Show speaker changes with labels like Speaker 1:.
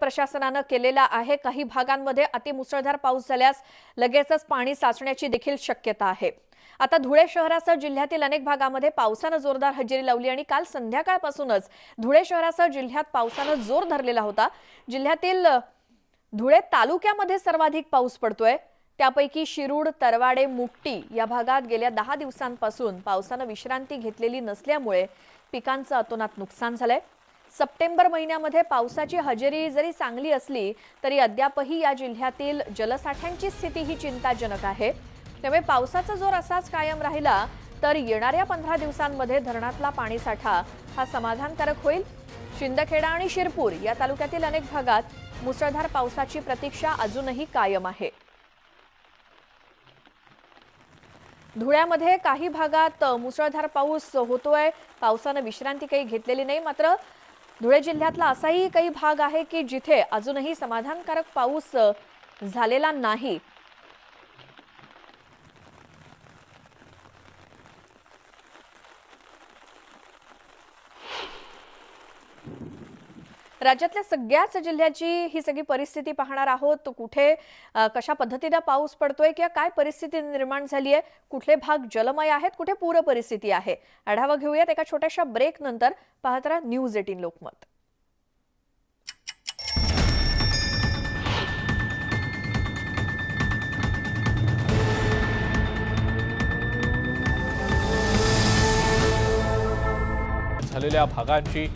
Speaker 1: प्रशासनानं केलेला आहे. काही भागांमध्ये अतिमुसळधार पाऊस झाल्यास लगेचच पाणी साचण्याची देखील शक्यता आहे. आता धुळे शहरासह जिल्ह्यातील अनेक भागामध्ये पावसानं जोरदार हजेरी लावली आणि काल संध्याकाळपासूनच धुळे शहरासह जिल्ह्यात पावसानं जोर धरलेला होता. जिल्ह्यातील धुळे तालुक्यामध्ये सर्वाधिक पाऊस पडतोय. त्यापैकी शिरूड तरवाडे मुट्टी या भागात गेल्या दहा दिवसांपासून पावसानं विश्रांती घेतलेली नसल्यामुळे पिकांचं अतोनात नुकसान झालंय. सप्टेंबर महिन्यामध्ये पावसाची हजेरी जरी चांगली असली तरी अद्यापही या जिल्ह्यातील जलसाठ्यांची स्थिती ही चिंताजनक आहे. त्यामुळे पावसाचा जोर असाच कायम राहिला तर येणाऱ्या पंधरा दिवसांमध्ये धरणातला पाणीसाठा हा समाधानकारक होईल. शिंदखेडा आणि शिरपूर या तालुक्यातील अनेक भागात मुसळधार पावसाची प्रतीक्षा अजूनही कायम आहे. धुळ्यामध्ये काही भागात मुसळधार पाऊस होतोय. पावसानं विश्रांती काही घेतलेली नाही मात्र धुळे जिल्ह्यातला असाही काही भाग आहे की जिथे अजूनही समाधानकारक पाऊस झालेला नाही. राज्यातल्या सगळ्याच जिल्ह्याची ही सगळी परिस्थिती पाहणार आहोत. कुठे कशा पद्धतीनं पाऊस पडतोय किंवा काय परिस्थिती निर्माण झाली आहे कुठले भाग जलमय आहेत कुठे पूर परिस्थिती आहे आढावा घेऊयात एका छोट्याशा ब्रेक नंतर. पाहत राहा न्यूज एटीन लोकमत.
Speaker 2: झालेल्या भागांची